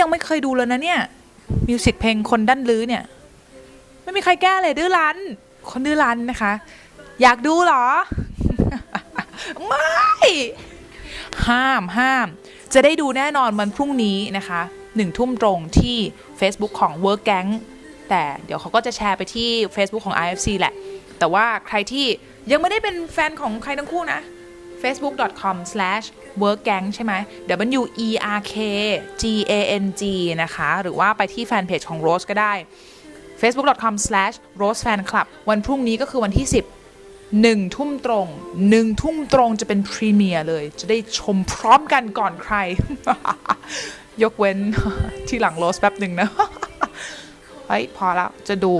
ยังไม่เคยดูเลยนะเนี่ยมิวสิกเพลงคนด้นลื้อเนี่ย ไม่มีใครแก้เลยดื้อรั้น คนดื้อรั้นนะคะ อยากดูเหรอ ไม่ ห้ามห้าม จะได้ดูแน่นอนวันพรุ่งนี้นะคะหนึ่งทุ่มตรงที่ Facebook ของ Work Gang แต่เดี๋ยวเขาก็จะแชร์ไปที่ Facebook ของ IFC แหละ แต่ว่าใครที่ยังไม่ได้เป็นแฟนของใครทั้งคู่นะ facebook.com/workgang ใช่ไหม W E R K G A N G นะคะ หรือว่าไปที่แฟนเพจของ Rose ก็ได้ facebook.com/rosefan club วันพรุ่งนี้ก็คือวันที่ 10หนึ่งทุ่มตรงหนึ่งทุ่มตรงจะเป็นพรีเมียร์เลย จะได้ชมพร้อมกันก่อนใคร ยกเว้นที่หลังโรสแป๊บหนึ่งนะ เฮ้ย พอแล้วจะดู